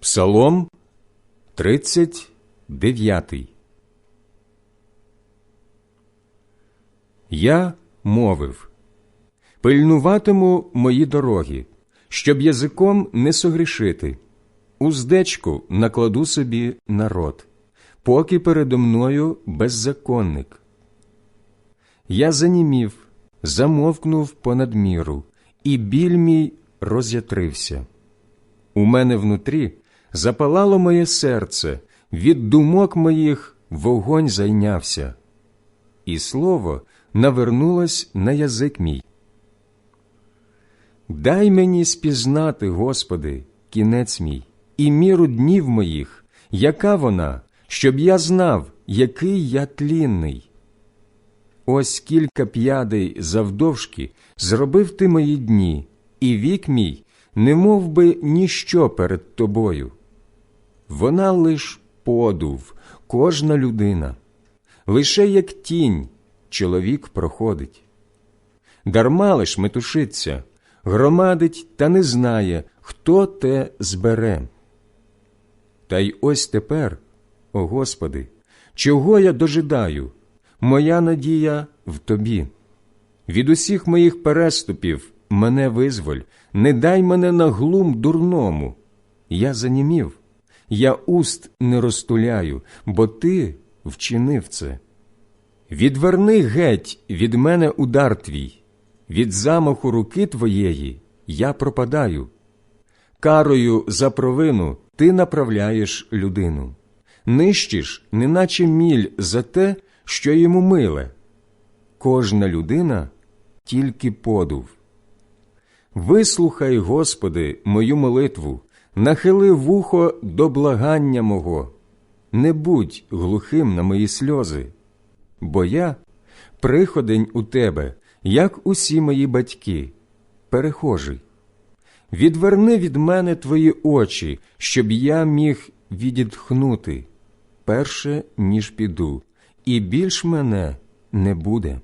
Псалом 39 Я мовив Пильнуватиму мої дороги, щоб язиком не согрішити. Уздечку накладу собі народ, поки передо мною беззаконник. Я занімів, замовкнув понад міру, і біль мій роз'ятрився. У мене внутрі запалало моє серце, від думок моїх вогонь зайнявся, і слово навернулось на язик мій. Дай мені спізнати, Господи, кінець мій, і міру днів моїх, яка вона, щоб я знав, який я тлінний. Ось кілька п'ядей завдовжки зробив ти мої дні, і вік мій, не мов би ніщо перед тобою. Вона лиш подув, кожна людина, лише як тінь чоловік проходить. Дарма лиш метушиться, громадить та не знає, хто те збере. Та й ось тепер, о Господи, чого я дожидаю? Моя надія в Тобі. Від усіх моїх переступів мене визволь, не дай мене на глум дурному. Я занімів, я уст не розтуляю, бо Ти вчинив це. Відверни геть від мене удар твій, від замаху руки твоєї я пропадаю. Карою за провину ти направляєш людину, нищиш, неначе міль за те, що йому миле. Кожна людина тільки подув. Вислухай, Господи, мою молитву, нахили вухо до благання мого, не будь глухим на мої сльози, бо я приходень у тебе, як усі мої батьки, перехожий. Відверни від мене твої очі, щоб я міг відітхнути, перше, ніж піду, і більш мене не буде.